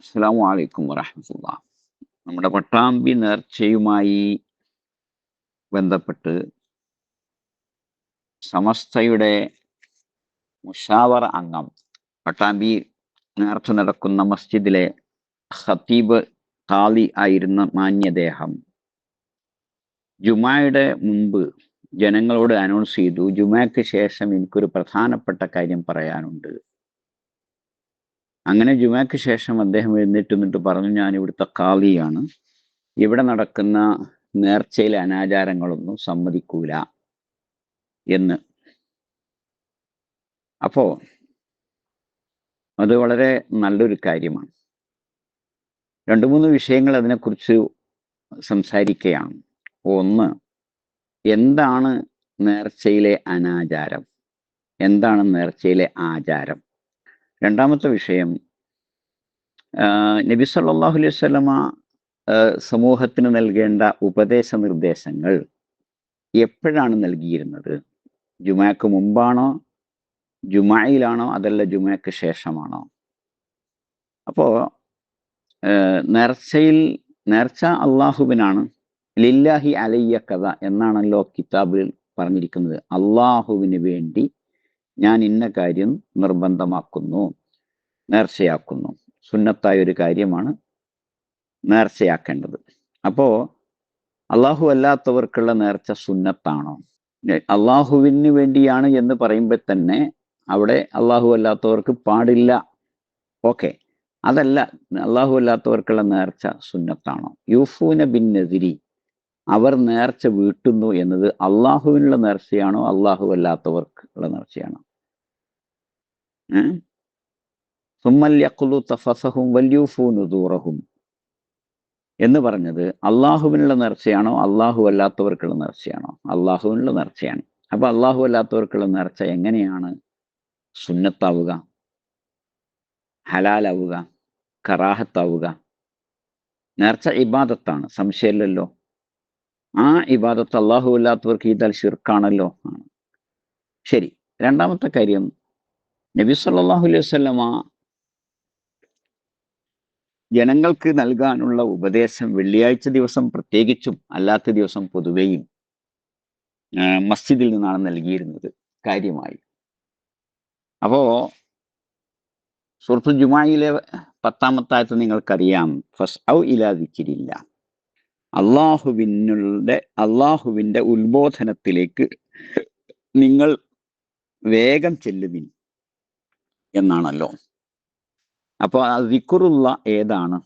അസ്സാം വലൈക്കും നമ്മുടെ പട്ടാമ്പി നേർച്ചയുമായി ബന്ധപ്പെട്ട് സമസ്തയുടെ മുഷാവർ അംഗം പട്ടാമ്പി നേർച്ച നടക്കുന്ന മസ്ജിദിലെ ഖത്തീബ് ഖാലി ആയിരുന്ന മാന്യദേഹം. ജുമായുടെ മുമ്പ് ജനങ്ങളോട് അനൗൺസ് ചെയ്തു ജുമാക്ക് ശേഷം എനിക്കൊരു പ്രധാനപ്പെട്ട കാര്യം പറയാനുണ്ട്. അങ്ങനെ ജുമാക്ക് ശേഷം അദ്ദേഹം എഴുന്നേറ്റ് നിന്നിട്ട് പറഞ്ഞു ഞാൻ ഇവിടുത്തെ കാളിയാണ് ഇവിടെ നടക്കുന്ന നേർച്ചയിലെ അനാചാരങ്ങളൊന്നും സമ്മതിക്കൂല. എന്ന്. അപ്പോ അത് വളരെ നല്ലൊരു കാര്യമാണ്. രണ്ടു മൂന്ന് വിഷയങ്ങൾ അതിനെക്കുറിച്ച് സംസാരിക്കുകയാണ്. ഒന്ന് എന്താണ് നേർച്ചയിലെ അനാചാരം? എന്താണ് നേർച്ചയിലെ ആചാരം? രണ്ടാമത്തെ വിഷയം നബി സല്ലാഹു അലൈഹി സ്വലമ സമൂഹത്തിന് നൽകേണ്ട ഉപദേശ നിർദ്ദേശങ്ങൾ എപ്പോഴാണ് നൽകിയിരുന്നത്? ജുമാക്ക് മുമ്പാണോ? ജുമായിലാണോ? അതല്ല ജുമാക്ക് ശേഷമാണോ? അപ്പോ നേർച്ചയിൽ നേർച്ച അള്ളാഹുവിനാണ്. ലില്ലാഹി അലയ്യ കഥ എന്നാണല്ലോ കിതാബിൽ പറഞ്ഞിരിക്കുന്നത്. അള്ളാഹുവിന് വേണ്ടി ഞാൻ ഇന്ന കാര്യം നിർബന്ധമാക്കുന്നു നേർച്ചയാക്കുന്നു. സുന്നത്തായ ഒരു കാര്യമാണ് നേർച്ചയാക്കേണ്ടത്. അപ്പോ അള്ളാഹു അല്ലാത്തവർക്കുള്ള നേർച്ച സുന്നത്താണോ? അള്ളാഹുവിന് വേണ്ടിയാണ് എന്ന് പറയുമ്പോൾ തന്നെ അവിടെ അള്ളാഹു അല്ലാത്തവർക്ക് പാടില്ല. ഓക്കെ. അതല്ല അള്ളാഹു അല്ലാത്തവർക്കുള്ള നേർച്ച സുന്നത്താണോ? യൂഫൂന ബിൻ അവർ നേർച്ച വീട്ടുന്നു എന്നത് അള്ളാഹുവിനുള്ള നേർച്ചയാണോ? അള്ളാഹു അല്ലാത്തവർക്കുള്ള നേർച്ചയാണോ? തഫസഹും എന്ന് പറഞ്ഞത് അള്ളാഹുവിനുള്ള നേർച്ചയാണോ അള്ളാഹു അല്ലാത്തവർക്കുള്ള നേർച്ചയാണോ? അള്ളാഹുവിനുള്ള നേർച്ചയാണ്. അപ്പൊ അള്ളാഹു അല്ലാത്തവർക്കുള്ള നേർച്ച എങ്ങനെയാണ്? സുന്നത്താവുക ഹലാലാവുക കറാഹത്താവുക. നേർച്ച ഇബാദത്താണ്. സംശയമില്ലല്ലോ. ആ ഇബാദത്ത് അള്ളാഹു അല്ലാത്തവർക്ക് ചെയ്താൽ ഷിർക്കാണല്ലോ ആണ് ശരി രണ്ടാമത്തെ കാര്യം നബി സല്ലാഹു അലൈഹി വസ്ലമ ജനങ്ങൾക്ക് നൽകാനുള്ള ഉപദേശം വെള്ളിയാഴ്ച ദിവസം പ്രത്യേകിച്ചും അല്ലാത്ത ദിവസം പൊതുവെയും മസ്ജിദിൽ നിന്നാണ് നൽകിയിരുന്നത് കാര്യമായി. അപ്പോ സുഹൃത്തു ജുമായിലെ പത്താമത്തായത്ത് നിങ്ങൾക്കറിയാം ഫസ് ഔ ഇലാതിച്ചിരില്ല അള്ളാഹുവിനുടെ അള്ളാഹുവിന്റെ ഉത്ബോധനത്തിലേക്ക് നിങ്ങൾ വേഗം ചെല്ലുവിൻ. എന്നാണല്ലോ. അപ്പോൾ ആ ദിക്കുറുള്ള ഏതാണ്?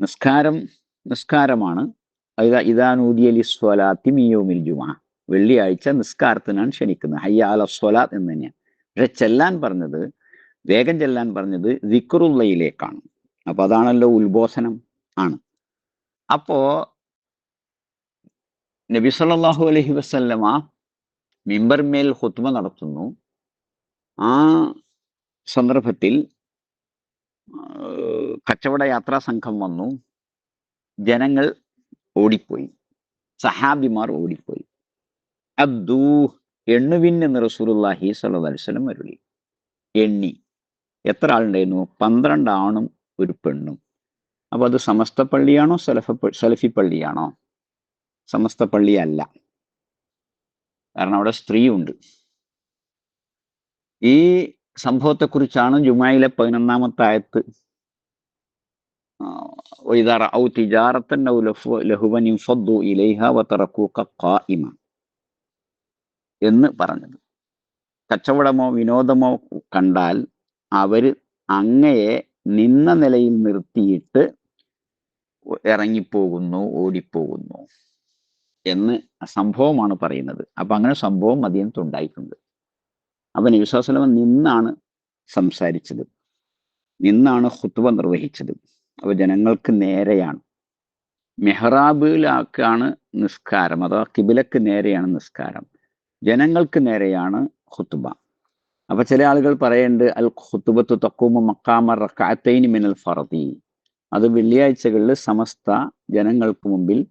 നിസ്കാരം നിസ്കാരമാണ്. ഇതാനൂദിയലി സ്വലാത്തി മിയോമിൽ ജുമാ. വെള്ളിയാഴ്ച നിസ്കാരത്തിനാണ് ക്ഷണിക്കുന്നത്. ഹയ്യാല സ്വലാത്ത് എന്ന് തന്നെയാണ്. പക്ഷെ ചെല്ലാൻ പറഞ്ഞത് വേഗം ചെല്ലാൻ പറഞ്ഞത് ദിക്കുറുള്ളയിലേക്കാണ് അപ്പൊ അതാണല്ലോ ഉത്ബോധനം ആണ്. അപ്പോ നബി സല്ലാഹു അലഹി വസ്ല്ലമ മിമ്പർമേൽ ഹുത്മ നടത്തുന്നു. ആ സന്ദർഭത്തിൽ കച്ചവട യാത്രാ സംഘം വന്നു. ജനങ്ങൾ ഓടിപ്പോയി. സഹാബിമാർ ഓടിപ്പോയി. അബ്ദൂ എണ്ണുവിൻ എന്ന് റസൂലുല്ലാഹി സല്ലു വരുളി എണ്ണി. എത്ര ആളുണ്ടായിരുന്നു? പന്ത്രണ്ട് ആണും ഒരു പെണ്ണും. അപ്പൊ അത് സമസ്ത പള്ളിയാണോ സലഫ സലഫി പള്ളിയാണോ? സമസ്ത പള്ളിയല്ല കാരണം അവിടെ സ്ത്രീയുണ്ട്. ഈ സംഭവത്തെക്കുറിച്ചാണ് ജുമായിലെ പതിനൊന്നാമത്തെ ആയത്ത്. എന്ന് പറഞ്ഞത്. കച്ചവടമോ വിനോദമോ കണ്ടാൽ അവർ അങ്ങയെ നിന്ന നിലയിൽ നിർത്തിയിട്ട് ഇറങ്ങിപ്പോകുന്നു ഓടിപ്പോകുന്നു എന്ന് സംഭവമാണ് പറയുന്നത്. അപ്പൊ അങ്ങനെ സംഭവം മദീനത്ത് ഉണ്ടായിട്ടുണ്ട്. അപ്പൊ നബിസ്വലമ നിന്നാണ് സംസാരിച്ചത്. നിന്നാണ് ഹുത്തുവ നിർവഹിച്ചത്. അപ്പൊ ജനങ്ങൾക്ക് നേരെയാണ്. മെഹ്റാബിലാക്കാണ് നിസ്കാരം. അഥവാ കിബിലക്ക് നേരെയാണ് നിസ്കാരം. ജനങ്ങൾക്ക് നേരെയാണ് ഹുത്തുബ അപ്പൊ ചില ആളുകൾ പറയുന്നുണ്ട് അൽ ഹുത്തുബത്ത് തക്കൂമ മക്കാമ റക്കാത്തൈനി മിനൽ ഫറദി അത് വെള്ളിയാഴ്ചകളിൽ സമസ്ത ജനങ്ങൾക്ക് മുമ്പിൽ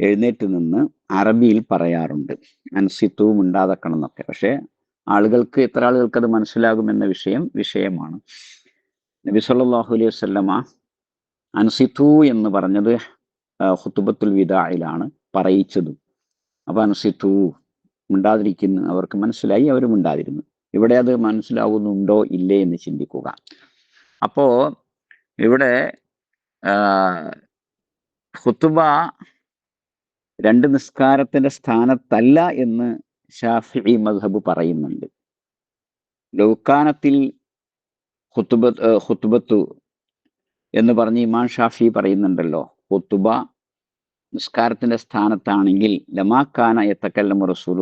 എഴുന്നേറ്റ് നിന്ന് അറബിയിൽ പറയാറുണ്ട്. അൻസിത്വവും ഉണ്ടാതക്കണം എന്നൊക്കെ പക്ഷെ ആളുകൾക്ക് എത്ര ആളുകൾക്ക് അത് മനസ്സിലാകും എന്ന വിഷയം വിഷയമാണ്. നബി സല്ലാഹു അലൈഹി വസല്ലമ അൻസിത്തു എന്ന് പറഞ്ഞത് ഹുത്തുബത്തുൽ വിദായിലാണ് പറയിച്ചതും. അപ്പൊ അൻസിത്തു മിണ്ടാതിരിക്കുന്നു അവർക്ക് മനസ്സിലായി അവരും മിണ്ടാതിരുന്നു. ഇവിടെ അത് മനസ്സിലാവുന്നുണ്ടോ ഇല്ലേ എന്ന് ചിന്തിക്കുക. അപ്പോ ഇവിടെ ഹുത്തുബ രണ്ട് നിസ്കാരത്തിന്റെ സ്ഥാനത്തല്ല എന്ന് ഷാഫി മദ്ഹബ് പറയുന്നുണ്ട്. ലൗക്കാനത്തിൽ ഹുത്തുബ ഹുത്തുബത്തു എന്ന് പറഞ്ഞ് ഇമാം ഷാഫി പറയുന്നുണ്ടല്ലോ. ഹുത്തുബ നിസ്കാരത്തിന്റെ സ്ഥാനത്താണെങ്കിൽ ലമാക്കാന എത്തക്കല്ലം റസൂൽ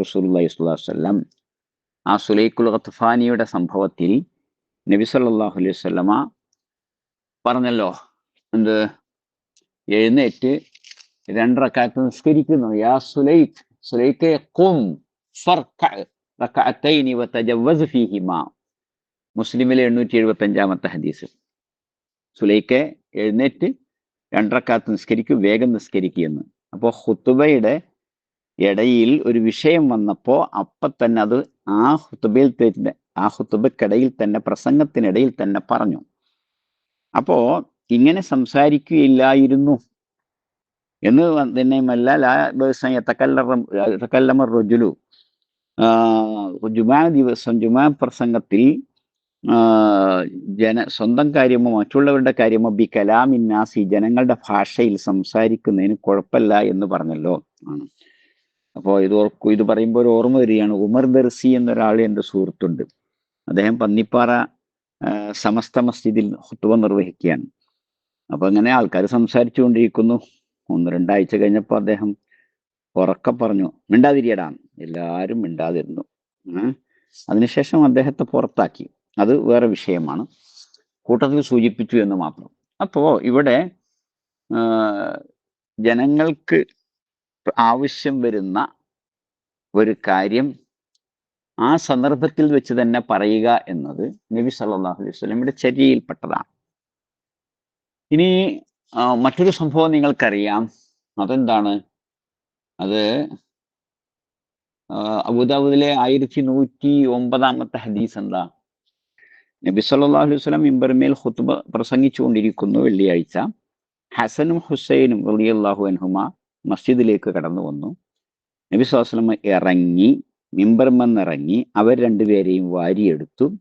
റസൂലി സ്വല്ലം ആ സുലൈഖുൽ ഖത്ഫാനിയുടെ സംഭവത്തിൽ നബി സല്ലാഹു അലൈഹി വസല്ലമ പറഞ്ഞല്ലോ എന്ത്? എഴുന്നേറ്റ് രണ്ടറക്കാലത്ത് നിസ്കരിക്കുന്നു. യാ സുലൈഖ് സുലൈഖെ ഖും റക്കഅത്തൈനി വതജവസ് ഫീഹിമ മുസ്ലിമിലെ എണ്ണൂറ്റി എഴുപത്തി അഞ്ചാമത്തെ ഹദീസ്. സുലൈഖെ എഴുന്നേറ്റ് രണ്ടറക്കാലത്ത് നിസ്കരിക്കും വേഗം നിസ്കരിക്കുമെന്ന് അപ്പോൾ ഹുത്തുബയുടെ ഇടയിൽ ഒരു വിഷയം വന്നപ്പോൾ അപ്പം തന്നെ അത് ആ ഹുത്തുബയിൽ തന്നെ ആ ഹുത്തുബക്കിടയിൽ തന്നെ പ്രസംഗത്തിനിടയിൽ തന്നെ പറഞ്ഞു. അപ്പോ ഇങ്ങനെ സംസാരിക്കുകയില്ലായിരുന്നു. എന്ന് തന്നെയുമല്ല ലാ റുജുലു ജുമാ ദിവസം ജുമാ പ്രസംഗത്തിൽ ജന സ്വന്തം കാര്യമോ മറ്റുള്ളവരുടെ കാര്യമോ ബി കലാമിന്നാസി ജനങ്ങളുടെ ഭാഷയിൽ സംസാരിക്കുന്നതിന് കുഴപ്പമില്ല എന്ന് പറഞ്ഞല്ലോ ആണ്. അപ്പോൾ ഇത് ഓർക്കും ഇത് പറയുമ്പോൾ ഒരു ഓർമ്മ വരികയാണ്. ഉമർ ദർസി എന്നൊരാൾ എന്റെ സുഹൃത്തുണ്ട്. അദ്ദേഹം പന്നിപ്പാറ സമസ്ത മസ്ജിദിൽ ഹുത്തുവ നിർവഹിക്കുകയാണ്. അപ്പൊ അങ്ങനെ ആൾക്കാർ സംസാരിച്ചുകൊണ്ടിരിക്കുന്നു. ഒന്ന് രണ്ടാഴ്ച കഴിഞ്ഞപ്പോൾ അദ്ദേഹം ഉറക്കെ പറഞ്ഞു മിണ്ടാതിരിയടാ. എല്ലാവരും മിണ്ടാതിരുന്നു. അതിനുശേഷം അദ്ദേഹത്തെ പുറത്താക്കി. അത് വേറെ വിഷയമാണ്. കൂട്ടത്തിൽ സൂചിപ്പിച്ചു എന്ന് മാത്രം. അപ്പോ ഇവിടെ ജനങ്ങൾക്ക് ആവശ്യം വരുന്ന ഒരു കാര്യം ആ സന്ദർഭത്തിൽ വെച്ച് തന്നെ പറയുക എന്നത് നബി സല്ലല്ലാഹു അലൈഹി വസല്ലമയുടെ ചര്യയിൽപ്പെട്ടതാണ്. ഇനി മറ്റൊരു സംഭവം നിങ്ങൾക്കറിയാം. അതെന്താണ്? അത് അബുദാബുദിലെ ആയിരത്തി നൂറ്റി ഒമ്പതാമത്തെ ഹദീസ് എന്താ? നബി സല്ലല്ലാഹു അലൈഹി വസല്ലം ഇമ്പർമേൽ ഖുത്ബ പ്രസംഗിച്ചുകൊണ്ടിരിക്കുന്നു വെള്ളിയാഴ്ച. ഹസനും ഹുസൈനും റളിയല്ലാഹു അൻഹുമ മസ്ജിദിലേക്ക് കടന്നു വന്നു. നബി സ്വലമ ഇറങ്ങി മിമ്പർമെന്നിറങ്ങി അവർ രണ്ടുപേരെയും വാരിയെടുത്തു.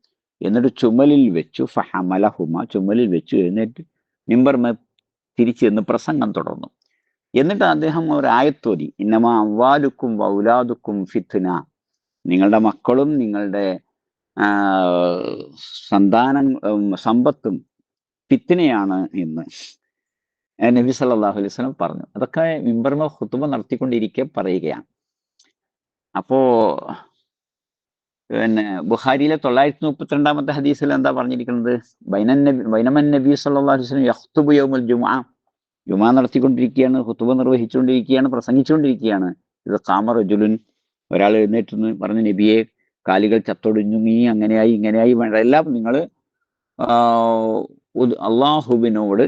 എന്നിട്ട് ചുമലിൽ വെച്ചു ഫഹമലഹുമ ചുമലിൽ വെച്ചു. എഴുന്നേറ്റ് മിമ്പർമ തിരിച്ചു എന്ന് പ്രസംഗം തുടർന്നു. എന്നിട്ട് അദ്ദേഹം ഒരു ആയത്തോതി ഇന്നമാ അവ്വാലുക്കും വൗലാദുക്കും ഫിത്തുന നിങ്ങളുടെ മക്കളും നിങ്ങളുടെ സന്താനം സമ്പത്തും ഫിത്തിനെയാണ് എന്ന് നബി സല്ലാഹു അലൈഹി പറഞ്ഞു. അതൊക്കെ മിമ്പർമ ഹുത്തുബ നടത്തിക്കൊണ്ടിരിക്കെ പറയുകയാണ്. അപ്പോ പിന്നെ ബുഹാരിയിലെ തൊള്ളായിരത്തി മുപ്പത്തി രണ്ടാമത്തെ ഹദീസിൽ എന്താ പറഞ്ഞിരിക്കുന്നത്? ബൈനൻ നബി ബൈനമൻ നബി യഖ്തുബു യൗമുൽ ജുമുഅ ജുമാ നടത്തിക്കൊണ്ടിരിക്കുകയാണ് ഹുത്തുബ നിർവഹിച്ചുകൊണ്ടിരിക്കുകയാണ് പ്രസംഗിച്ചുകൊണ്ടിരിക്കുകയാണ്. ഇത് കാമറജുലുൻ ഒരാൾ എഴുന്നേറ്റ് പറഞ്ഞ നബിയെ കാലുകൾ ചത്തൊടിഞ്ഞുങ്ങി അങ്ങനെയായി ഇങ്ങനെയായി എല്ലാം നിങ്ങൾ അള്ളാഹുബിനോട്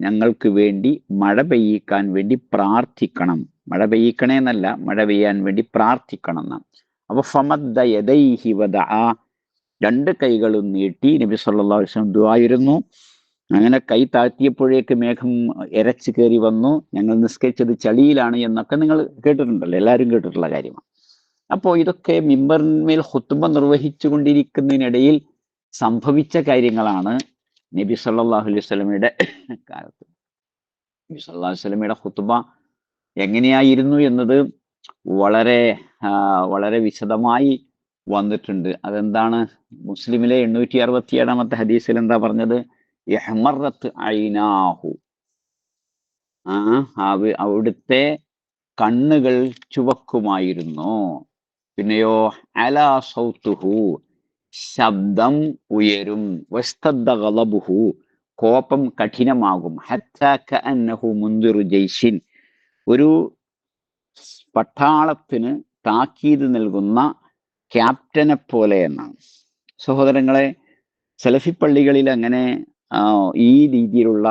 ഞങ്ങൾക്ക് വേണ്ടി മഴ പെയ്യിക്കാൻ വേണ്ടി പ്രാർത്ഥിക്കണം. മഴ പെയ്യിക്കണേ എന്നല്ല മഴ പെയ്യാൻ വേണ്ടി പ്രാർത്ഥിക്കണം എന്നാണ്. അപ്പൊ ഫമദ്ദ യദൈഹി രണ്ട് കൈകളും നീട്ടി നബി വസല്ലം ദുആയിരുന്നു. അങ്ങനെ കൈ താഴ്ത്തിയപ്പോഴേക്ക് മേഘം എരച്ചു കയറി വന്നു. ഞങ്ങൾ നിസ്കരിച്ചത് ചളിയിലാണ് എന്നൊക്കെ നിങ്ങൾ കേട്ടിട്ടുണ്ടല്ലോ എല്ലാവരും കേട്ടിട്ടുള്ള കാര്യമാണ്. അപ്പോൾ ഇതൊക്കെ മിമ്പറിന്മേൽ ഹുത്തുമ്പ നിർവഹിച്ചു കൊണ്ടിരിക്കുന്നതിനിടയിൽ സംഭവിച്ച കാര്യങ്ങളാണ് നബി സല്ലാഹു അലൈഹി വസല്ലമയുടെ കാലത്ത്. നബി സല്ലല്ലാഹു അലൈഹി വസല്ലമയുടെ ഹുത്തുബ എങ്ങനെയായിരുന്നു എന്നത് വളരെ വളരെ വിശദമായി വന്നിട്ടുണ്ട്. അതെന്താണ്? മുസ്ലിമിലെ എണ്ണൂറ്റി അറുപത്തി ഏഴാമത്തെ ഹദീസിൽ എന്താ പറഞ്ഞത്? യഹ്മറത്ത് ഐനാഹു. ആ അവിടുത്തെ കണ്ണുകൾ ചുവക്കുമായിരുന്നു. പിന്നെയോ അല സൗത്തുഹു. ശബ്ദം ഉയരും. വസ്തദ്ദഗലബുഹു കോപം കഠിനമാകും. ഹത്താക്കന്നഹു മുന്തിറു ജയ്ഷിൻ ഒരു പട്ടാളത്തിന് താക്കീത് നൽകുന്ന ക്യാപ്റ്റനെ പോലെ എന്നാണ്. സഹോദരങ്ങളെ സലഫി പള്ളികളിൽ അങ്ങനെ ഈ രീതിയിലുള്ള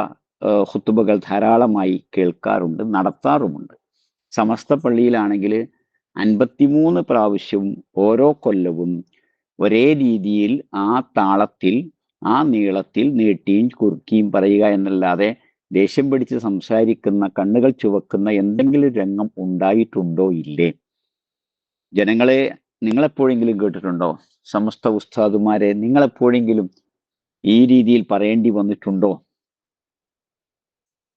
ഹുത്തുബകൾ ധാരാളമായി കേൾക്കാറുണ്ട് നടത്താറുമുണ്ട്. സമസ്ത പള്ളിയിലാണെങ്കിൽ അൻപത്തിമൂന്ന് പ്രാവശ്യവും ഓരോ കൊല്ലവും ഒരേ രീതിയിൽ ആ താളത്തിൽ ആ നീളത്തിൽ നീട്ടിയും കുറുക്കിയും പറയുക എന്നല്ലാതെ ദേഷ്യം പിടിച്ച് സംസാരിക്കുന്ന കണ്ണുകൾ ചുവക്കുന്ന എന്തെങ്കിലും രംഗം ഉണ്ടായിട്ടുണ്ടോ ഇല്ലേ? ജനങ്ങളെ നിങ്ങളെപ്പോഴെങ്കിലും കേട്ടിട്ടുണ്ടോ? സമസ്ത ഉസ്താദുമാരെ നിങ്ങളെപ്പോഴെങ്കിലും ഈ രീതിയിൽ പറയേണ്ടി വന്നിട്ടുണ്ടോ?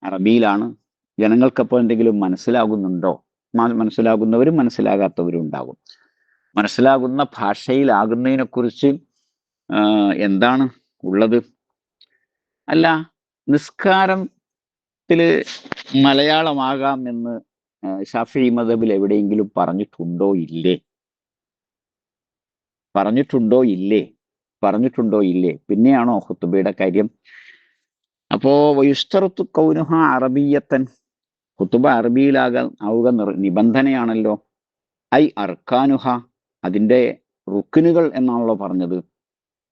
അറബിയിലാണ്. ജനങ്ങൾക്കപ്പോൾ എന്തെങ്കിലും മനസ്സിലാകുന്നുണ്ടോ? മനസ്സിലാകുന്നവരും മനസ്സിലാകാത്തവരും ഉണ്ടാകും. മനസ്സിലാകുന്ന ഭാഷയിലാകുന്നതിനെ കുറിച്ച് എന്താണ് ഉള്ളത്? അല്ല നിസ്കാരത്തിൽ മലയാളമാകാം എന്ന് ഷാഫി മദബിൽ എവിടെയെങ്കിലും പറഞ്ഞിട്ടുണ്ടോ ഇല്ലേ? പറഞ്ഞിട്ടുണ്ടോ ഇല്ലേ? പറഞ്ഞിട്ടുണ്ടോ ഇല്ലേ? പിന്നെയാണോ ഹുത്തുബയുടെ കാര്യം? അപ്പോ വയുസ്തറത്തു കൗനുഹ അറബിയത്തൻ ഹുത്തുബ അറബിയിലാകാൻ ആവുക നിബന്ധനയാണല്ലോ. ഐ അർക്കാനുഹ അതിന്റെ റുക്കിനുകൾ എന്നാണല്ലോ പറഞ്ഞത്.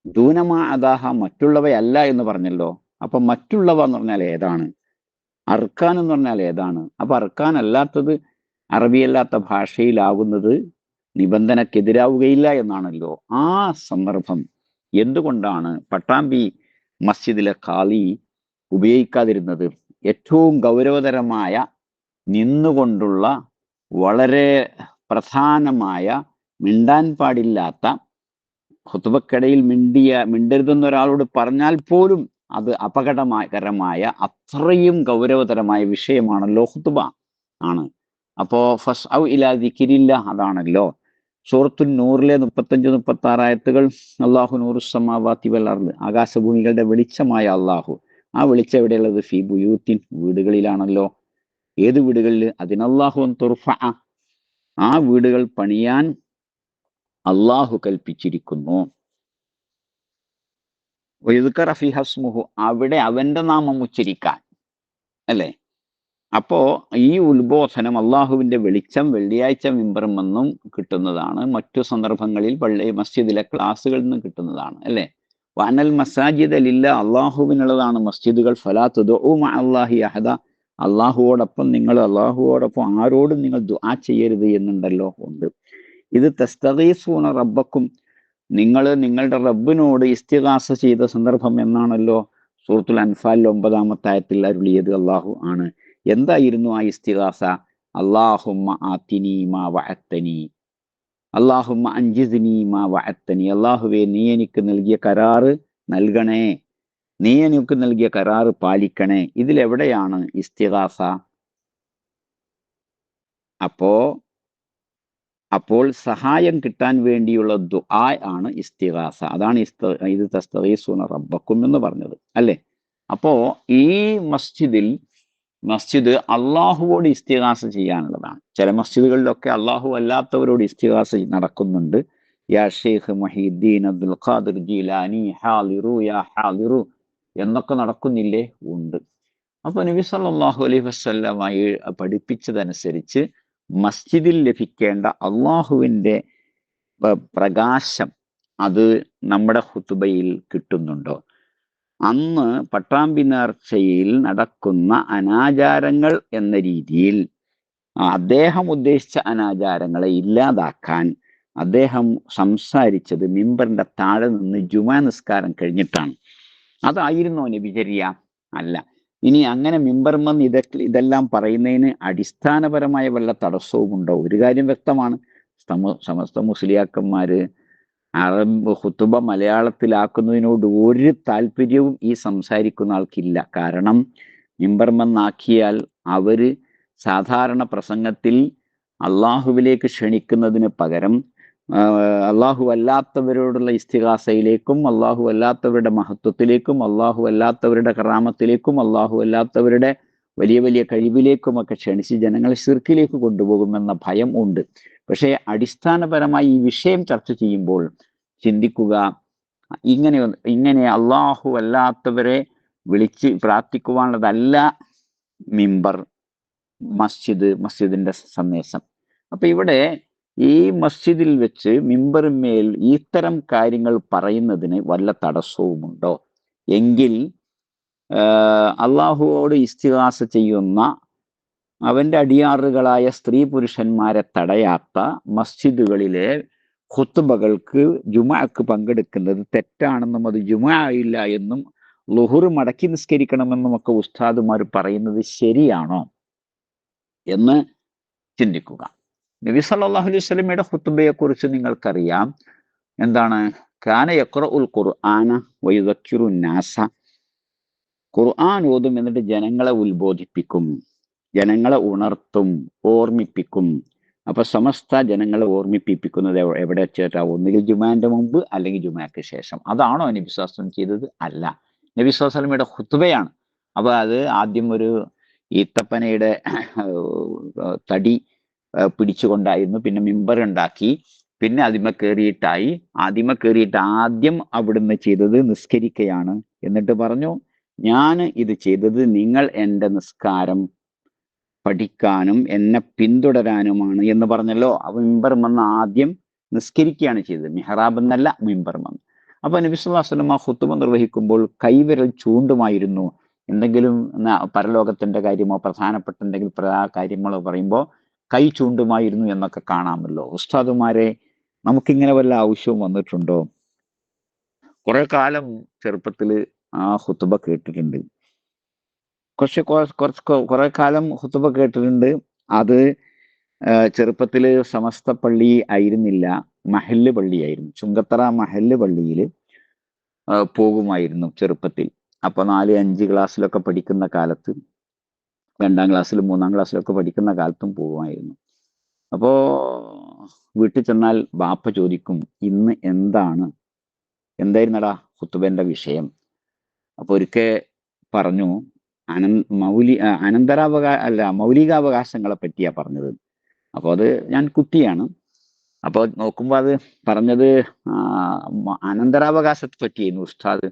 ദൂനമാ അദാഹ മറ്റുള്ളവയല്ല എന്ന് പറഞ്ഞല്ലോ. അപ്പൊ മറ്റുള്ളവ എന്ന് പറഞ്ഞാൽ ഏതാണ്? അർക്കാൻ എന്ന് പറഞ്ഞാൽ ഏതാണ്? അപ്പൊ അർക്കാൻ അല്ലാത്തത് അറബിയല്ലാത്ത ഭാഷയിലാകുന്നത് നിബന്ധനക്കെതിരാവുകയില്ല എന്നാണല്ലോ ആ സന്ദർഭം. എന്തുകൊണ്ടാണ് പട്ടാമ്പി മസ്ജിദിലെ ഖാലി ഉപയോഗിക്കാതിരുന്നത്? ഏറ്റവും ഗൗരവതരമായ നിന്നുകൊണ്ടുള്ള വളരെ പ്രധാനമായ മിണ്ടാൻ പാടില്ലാത്ത ഹുത്തുബക്കിടയിൽ മിണ്ടിയ മിണ്ടരുതെന്ന് ഒരാളോട് പറഞ്ഞാൽ പോലും അത് അപകടകരമായ അത്രയും ഗൗരവതരമായ വിഷയമാണ് ഹുത്തുബ ആണ്. അപ്പോ ഫസ് ഔ ഇലാ ദിക്കിരില്ല അതാണല്ലോ. സൂറത്തുൻ നൂറിലെ മുപ്പത്തഞ്ച് മുപ്പത്തി ആറായത്തുകൾ അള്ളാഹു നൂറു സമാവാത്തി വല്ലർന്ന് ആകാശഭൂമികളുടെ വെളിച്ചമായ അള്ളാഹു ആ വെളിച്ചം എവിടെയുള്ളത്? ഫി ബുയൂത്തിൻ വീടുകളിലാണല്ലോ. ഏത് വീടുകളിൽ? അതിനല്ലാഹു തുർഫ ആ വീടുകൾ പണിയാൻ അള്ളാഹു കൽപ്പിച്ചിരിക്കുന്നു. ഹസ്മുഹു അവിടെ അവന്റെ നാമം ഉച്ചരിക്കാൻ. അല്ലേ? അപ്പോ ഈ ഉത്ബോധനം അള്ളാഹുവിന്റെ വെളിച്ചം വെള്ളിയാഴ്ച മിമ്പറമെന്നും കിട്ടുന്നതാണ്. മറ്റു സന്ദർഭങ്ങളിൽ പള്ളി മസ്ജിദിലെ ക്ലാസ്സുകളിൽ നിന്നും കിട്ടുന്നതാണ്. അല്ലേ? വനൽ മസാജിദ് അലില്ല അള്ളാഹുവിനുള്ളതാണ് മസ്ജിദുകൾ. ഫലാത്ത് അള്ളാഹി അഹദ. അള്ളാഹുവോടൊപ്പം നിങ്ങൾ അള്ളാഹുവോടൊപ്പം ആരോടും നിങ്ങൾ ദുആ ചെയ്യരുത് എന്നുണ്ടല്ലോ. ഉണ്ട്. ഇത് തസ്തീസൂണ റബ്ബക്കും നിങ്ങൾ നിങ്ങളുടെ റബ്ബിനോട് ഇസ്തിഹാസ ചെയ്ത സന്ദർഭം എന്നാണല്ലോ സൂറത്തുൽ അൻഫാലിൽ ഒമ്പതാമത്തെ ആയത്തിൽ അരുളിയത്. അള്ളാഹു ആണ്. എന്തായിരുന്നു ആ ഇസ്തിഹാസ അള്ളാഹുമ്മ ആത്തിനി മാ വഅത്തനി. അള്ളാഹുമ്മ അഞ്ചിദിനി മാ വഅത്തനി. അള്ളാഹുവെ നീ എനിക്ക് നൽകിയ കരാറ് നൽകണേ. നീ എനിക്ക് നൽകിയ കരാറ് പാലിക്കണേ. ഇതിലെവിടെയാണ് ഇസ്തിഹാസ അപ്പോ അപ്പോൾ സഹായം കിട്ടാൻ വേണ്ടിയുള്ള ദുആ ആണ് ഇസ്തിഹാസ അതാണ് ഇത് തസ്തീസുന റബ്ബക്കും എന്ന് പറഞ്ഞത് അല്ലേ? അപ്പോ ഈ മസ്ജിദിൽ മസ്ജിദ് അള്ളാഹുവോട് ഇസ്തിഹാസ ചെയ്യാനുള്ളതാണ്. ചില മസ്ജിദുകളിലൊക്കെ അള്ളാഹു അല്ലാത്തവരോട് ഇസ്തിഹാസ നടക്കുന്നുണ്ട്. യാ Sheikh Mohiuddin Abdul Qadir Jilani ഹാലിറു യാ ഹാലിറു എന്നൊക്കെ നടക്കുന്നില്ലേ? ഉണ്ട്. അപ്പൊ നബി സല്ലല്ലാഹു അലൈഹി വസ്ലമായി പഠിപ്പിച്ചതനുസരിച്ച് മസ്ജിദിൽ ലഭിക്കേണ്ട അള്ളാഹുവിന്റെ പ്രകാശം അത് നമ്മുടെ ഹുത്തുബയിൽ കിട്ടുന്നുണ്ടോ? അന്ന് പട്ടാമ്പി നേർച്ചയിൽ നടക്കുന്ന അനാചാരങ്ങൾ എന്ന രീതിയിൽ അദ്ദേഹം ഉദ്ദേശിച്ച അനാചാരങ്ങളെ ഇല്ലാതാക്കാൻ അദ്ദേഹം സംസാരിച്ചത് മിമ്പറിന്റെ താഴെ നിന്ന് ജുമാ നിസ്കാരം കഴിഞ്ഞിട്ടാണ്. അതായിരുന്നോ നബിചര്യ അല്ല. ഇനി അങ്ങനെ മിമ്പർമെന്ന് ഇത ഇതെല്ലാം പറയുന്നതിന് അടിസ്ഥാനപരമായ വല്ല തടസ്സവും ഉണ്ടോ? ഒരു കാര്യം വ്യക്തമാണ്. സമ സമസ്ത മുസ്ലിയാക്കന്മാര് അറബ് ഹുത്തുബ മലയാളത്തിലാക്കുന്നതിനോട് ഒരു താല്പര്യവും ഈ സംസാരിക്കുന്ന ആൾക്കില്ല. കാരണം മിമ്പർമെന്നാക്കിയാൽ അവർ സാധാരണ പ്രസംഗത്തിൽ അള്ളാഹുവിലേക്ക് ക്ഷണിക്കുന്നതിന് പകരം അള്ളാഹു അല്ലാത്തവരോടുള്ള ഇസ്തിഹാസയിലേക്കും അള്ളാഹു അല്ലാത്തവരുടെ മഹത്വത്തിലേക്കും അള്ളാഹു അല്ലാത്തവരുടെ കറാമത്തിലേക്കും അള്ളാഹു അല്ലാത്തവരുടെ വലിയ വലിയ കഴിവിലേക്കും ഒക്കെ ക്ഷണിച്ച് ജനങ്ങളെ ശിർക്കിലേക്ക് കൊണ്ടുപോകുമെന്ന ഭയം ഉണ്ട്. പക്ഷേ അടിസ്ഥാനപരമായി ഈ വിഷയം ചർച്ച ചെയ്യുമ്പോൾ ചിന്തിക്കുക ഇങ്ങനെ ഇങ്ങനെ അള്ളാഹു അല്ലാത്തവരെ വിളിച്ച് പ്രാർത്ഥിക്കുവാനുള്ളതല്ല മിമ്പർ മസ്ജിദ് മസ്ജിദിന്റെ സന്ദേശം. അപ്പൊ ഇവിടെ ഈ മസ്ജിദിൽ വെച്ച് മിമ്പറിന്മേൽ ഇത്തരം കാര്യങ്ങൾ പറയുന്നതിന് വല്ല തടസ്സവുമുണ്ടോ? എങ്കിൽ അള്ളാഹുവോട് ഇസ്തിഹാസ ചെയ്യുന്ന അവന്റെ അടിയാറുകളായ സ്ത്രീ പുരുഷന്മാരെ തടയാത്ത മസ്ജിദുകളിലെ ഹുത്തുബകൾക്ക് ജുമാക്ക് പങ്കെടുക്കുന്നത് തെറ്റാണെന്നും അത് ജുമായില്ല എന്നും ലുഹുർ മടക്കി നിസ്കരിക്കണമെന്നും ഒക്കെ ഉസ്താദുമാർ പറയുന്നത് ശരിയാണോ എന്ന് ചിന്തിക്കുക. നബി സല്ലാഹു അലൈഹി സ്വലമയുടെ ഹുത്തുബയെ കുറിച്ച് നിങ്ങൾക്കറിയാം. എന്താണ്? കാന യക്ര ഉൽ ഖുർആന വൈദക്കിറു നാസ. ഖുർആൻ ഓതും എന്നിട്ട് ജനങ്ങളെ ഉത്ബോധിപ്പിക്കും. ജനങ്ങളെ ഉണർത്തും ഓർമ്മിപ്പിക്കും. അപ്പൊ സമസ്ത ജനങ്ങളെ ഓർമ്മിപ്പിക്കുന്നത് എവ- എവിടെ വെച്ചിട്ടാ? ഒന്നുകിൽ ജുമാന്റെ മുമ്പ് അല്ലെങ്കിൽ ജുമാക്ക് ശേഷം. അതാണോ നബി സ്വാസ്ലം ചെയ്തത്? അല്ല. നബി സ്വാസ്ലമയുടെ ഹുത്തുബയാണ് അപ്പൊ അത് ആദ്യം ഒരു ഈത്തപ്പനയുടെ തടി പിടിച്ചുകൊണ്ടായിരുന്നു. പിന്നെ മിമ്പർ ഉണ്ടാക്കി. പിന്നെ അതിമ കയറിയിട്ടായി. അതിമ കയറിയിട്ട് ആദ്യം അവിടുന്ന് ചെയ്തത് നിസ്കരിക്കുകയാണ് എന്നിട്ട് പറഞ്ഞു ഞാൻ ഇത് ചെയ്തത് നിങ്ങൾ എന്റെ നിസ്കാരം പഠിക്കാനും എന്നെ പിന്തുടരാനുമാണ് എന്ന് പറഞ്ഞല്ലോ. അവ മിമ്പർ വന്ന് ആദ്യം നിസ്കരിക്കുകയാണ് ചെയ്തത്. മെഹ്റാബ് എന്നല്ല മിമ്പർ വന്ന്. അപ്പൊ നബി സല്ലല്ലാഹു അലൈഹി വസല്ലം ആ ഹുത്തുമ നിർവഹിക്കുമ്പോൾ കൈവിരൽ ചൂണ്ടുമായിരുന്നു. എന്തെങ്കിലും പരലോകത്തിന്റെ കാര്യമോ പ്രധാനപ്പെട്ട എന്തെങ്കിലും കാര്യങ്ങളോ പറയുമ്പോൾ കൈ ചൂണ്ടുമായിരുന്നു എന്നൊക്കെ കാണാമല്ലോ. ഉസ്താദുമാരെ നമുക്കിങ്ങനെ വല്ല ആവശ്യവും വന്നിട്ടുണ്ടോ? കുറെ കാലം ചെറുപ്പത്തിൽ ആ ഹുത്തുബ കേട്ടിട്ടുണ്ട്. കുറച്ച് കുറച്ച് കുറെ കാലം ഹുത്തുബ കേട്ടിട്ടുണ്ട്. അത് ചെറുപ്പത്തിൽ സമസ്ത പള്ളി ആയിരുന്നില്ല. മഹല്ല് പള്ളിയായിരുന്നു. ചുങ്കത്തറ മഹല്ല് പള്ളിയിൽ പോകുമായിരുന്നു ചെറുപ്പത്തിൽ. അപ്പൊ നാല് അഞ്ച് ക്ലാസ്സിലൊക്കെ പഠിക്കുന്ന കാലത്ത് രണ്ടാം ക്ലാസ്സിലും മൂന്നാം ക്ലാസ്സിലൊക്കെ പഠിക്കുന്ന കാലത്തും പോകുമായിരുന്നു അപ്പോ വീട്ടിൽ ചെന്നാൽ ബാപ്പ ചോദിക്കും ഇന്ന് എന്താണ്? എന്തായിരുന്നടാ ഹുത്തുബന്റെ വിഷയം? അപ്പൊ ഒരിക്കൽ പറഞ്ഞു അനൻ മൗലി അനന്തരാവകാശ അനന്തരാവകാ അല്ല മൗലികാവകാശങ്ങളെ പറ്റിയാ പറഞ്ഞത്. അപ്പോൾ അത് ഞാൻ കുട്ടിയാണ്. അപ്പോൾ നോക്കുമ്പോൾ അത് പറഞ്ഞത് അനന്തരാവകാശത്തെ പറ്റിയായിരുന്നു ഉസ്താദ്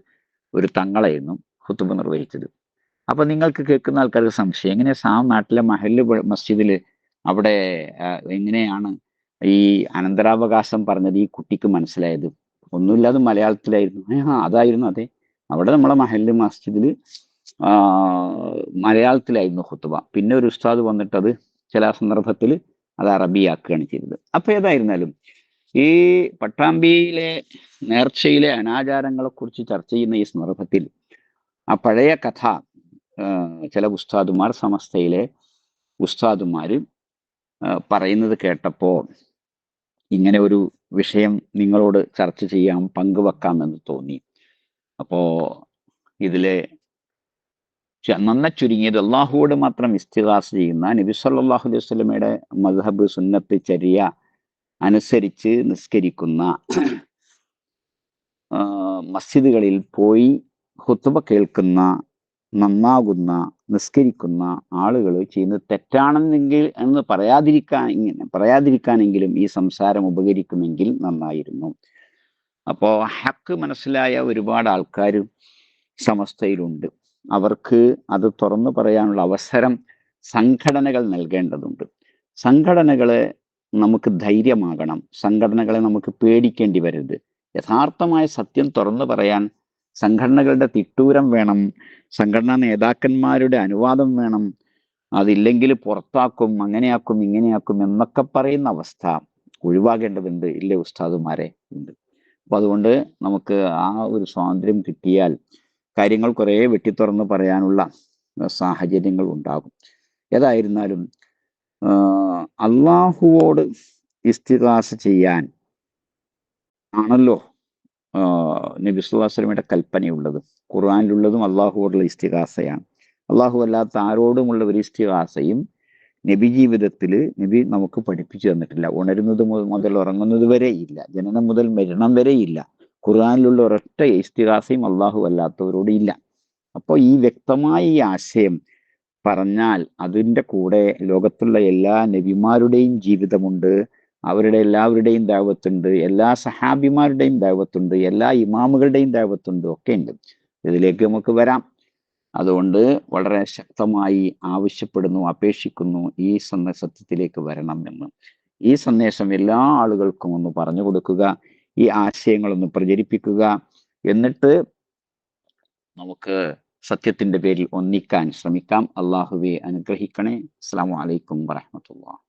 ഒരു തങ്ങളായിരുന്നു ഹുത്തുബ നിർവഹിച്ചത്. അപ്പൊ നിങ്ങൾക്ക് കേൾക്കുന്ന ആൾക്കാർക്ക് സംശയം. എങ്ങനെ സാം നാട്ടിലെ മഹല്ല് മസ്ജിദിൽ അവിടെ എങ്ങനെയാണ് ഈ അനന്തരാവകാശം പറഞ്ഞത് ഈ കുട്ടിക്ക് മനസ്സിലായത്? ഒന്നുമില്ലാതെ മലയാളത്തിലായിരുന്നു. ആ അതായിരുന്നു അതെ. അവിടെ നമ്മളെ മഹല്ല് മസ്ജിദിൽ മലയാളത്തിലായിരുന്നു ഹുത്തുബ പിന്നെ ഒരു ഉസ്താദ് വന്നിട്ടത് ചില സന്ദർഭത്തിൽ അത് അറബിയാക്കുകയാണ് ചെയ്തത്. അപ്പൊ ഏതായിരുന്നാലും ഈ പട്ടാമ്പിയിലെ നേർച്ചയിലെ അനാചാരങ്ങളെ കുറിച്ച് ചർച്ച ചെയ്യുന്ന ഈ സന്ദർഭത്തിൽ ആ പഴയ കഥ ചില ഉസ്താദുമാർ സമസ്തയിലെ ഉസ്താദുമാർ പറയുന്നത് കേട്ടപ്പോൾ ഇങ്ങനെ ഒരു വിഷയം നിങ്ങളോട് ചർച്ച ചെയ്യാം പങ്കുവെക്കാമെന്ന് തോന്നി. അപ്പോൾ ഇതിലെ നന്ന ചുരുങ്ങിയത് അള്ളാഹുവോട് മാത്രം ഇസ്തിഹാസ് ചെയ്യുന്ന നബി സല്ലല്ലാഹു അലൈഹി വസല്ലമയുടെ മദ്ഹബ് സുന്നത്ത് ചര്യ അനുസരിച്ച് നിസ്കരിക്കുന്ന മസ്ജിദുകളിൽ പോയി ഹുത്തുബ കേൾക്കുന്ന നന്നാകുന്ന നിസ്കരിക്കുന്ന ആളുകൾ ചെയ്യുന്നത് തെറ്റാണെന്നെങ്കിൽ എന്ന് പറയാതിരിക്കാൻ പറയാതിരിക്കാനെങ്കിലും ഈ സംസാരം ഉപകരിക്കുമെങ്കിൽ നന്നായിരുന്നു. അപ്പോൾ ഹക്ക് മനസ്സിലായ ഒരുപാട് ആൾക്കാർ സമസ്തയിലുണ്ട്. അവർക്ക് അത് തുറന്നു പറയാനുള്ള അവസരം സംഘടനകൾ നൽകേണ്ടതുണ്ട്. സംഘടനകളെ നമുക്ക് ധൈര്യമാകണം. സംഘടനകളെ നമുക്ക് പേടിക്കേണ്ടി വരരുത്. യഥാർത്ഥമായ സത്യം തുറന്നു പറയാൻ സംഘടനകളുടെ തിട്ടൂരം വേണം സംഘടനാ നേതാക്കന്മാരുടെ അനുവാദം വേണം അതില്ലെങ്കിൽ പുറത്താക്കും അങ്ങനെയാക്കും ഇങ്ങനെയാക്കും എന്നൊക്കെ പറയുന്ന അവസ്ഥ ഒഴിവാകേണ്ടതുണ്ട്. ഇല്ലേ ഉസ്താദുമാരെ? ഉണ്ട്. അപ്പൊ അതുകൊണ്ട് നമുക്ക് ആ ഒരു സ്വാതന്ത്ര്യം കിട്ടിയാൽ കാര്യങ്ങൾ കുറേ വെട്ടിത്തുറന്ന് പറയാനുള്ള സാഹചര്യങ്ങൾ ഉണ്ടാകും. ഏതായിരുന്നാലും അള്ളാഹുവോട് ഇസ്തിഹാസ ചെയ്യാൻ ആണല്ലോ നബി സുല്ലാസ്ലമിയുടെ കൽപ്പനയുള്ളത്. ഖുർആാനിലുള്ളതും അള്ളാഹുവോടുള്ള ഇസ്തിഹാസയാണ്. അള്ളാഹു അല്ലാത്ത ആരോടുമുള്ള ഒരു ഇസ്തിഹാസയും നബി ജീവിതത്തിൽ നബി നമുക്ക് പഠിപ്പിച്ചു തന്നിട്ടില്ല. ഉണരുന്നത് മുതൽ ഉറങ്ങുന്നത് വരെ ഇല്ല. ജനനം മുതൽ മരണം വരെ ഇല്ല. ഖുർആാനിലുള്ള ഒരൊറ്റ ഇസ്തിഹാസയും അള്ളാഹു അല്ലാത്തവരോട് ഇല്ല. അപ്പോൾ ഈ വ്യക്തമായ ഈ ആശയം പറഞ്ഞാൽ അതിന്റെ കൂടെ ലോകത്തുള്ള എല്ലാ നബിമാരുടെയും ജീവിതമുണ്ട്. അവരുടെ എല്ലാവരുടെയും ദൈവത്തുണ്ട് എല്ലാ സഹാബിമാരുടെയും ദൈവത്തുണ്ട് എല്ലാ ഇമാമുകളുടെയും ദൈവത്തുണ്ട് ഒക്കെ ഉണ്ട് ഇതിലേക്ക് നമുക്ക് വരാം. അതുകൊണ്ട് വളരെ ശക്തമായി ആവശ്യപ്പെടുന്നു അപേക്ഷിക്കുന്നു ഈ സന്ദേശത്തിലേക്ക് വരണം എന്ന്. ഈ സന്ദേശം എല്ലാ ആളുകൾക്കും ഒന്ന് പറഞ്ഞു കൊടുക്കുക ഈ ആശയങ്ങളൊന്ന് പ്രചരിപ്പിക്കുക എന്നിട്ട് നമുക്ക് സത്യത്തിന്റെ പേരിൽ ഒന്നിക്കാൻ ശ്രമിക്കാം. അള്ളാഹുവെ അനുഗ്രഹിക്കണേ. അസ്സാം വലൈക്കും വറഹമത്തുള്ള